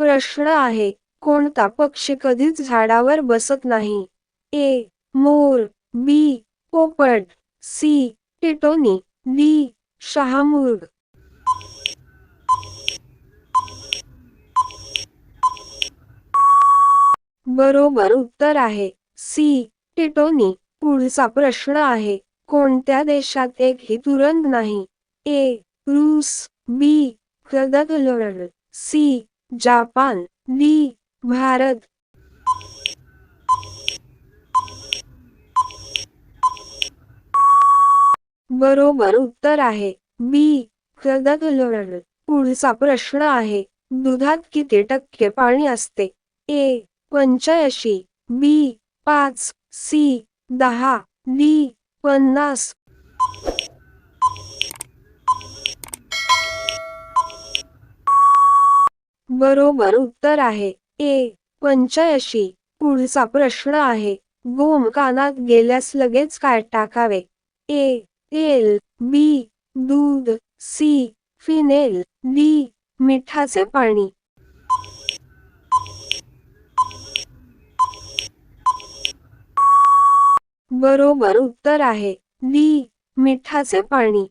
प्रश्न आहे कोणता पक्षी कधीच झाडावर बसत नाही? ए मोर बी पोपट सी टिटोनी डी शहामूर्ग बरोबर उत्तर आहे सी टिटोनी. पुढचा प्रश्न आहे कोणत्या देशात एकही तुरंत नाही? ए रूस B C Japan D Bharat. बरोबर उत्तर आहे. बी पुढचा प्रश्न आहे. दुधात किती टक्के पाणी असते? ए पंच्याऐंशी बी पाच सी दहा डी पन्नास. बरोबर उत्तर आहे. ए. पंचयशी पुढचा प्रश्न आहे. गोम कानात गेल्यास लगेच काय टाकावे? ए. तेल. बी. दूध. सी. फिनेल. डी. मिठाचे पाणी. बरोबर उत्तर आहे. डी. मिठाचे पाणी.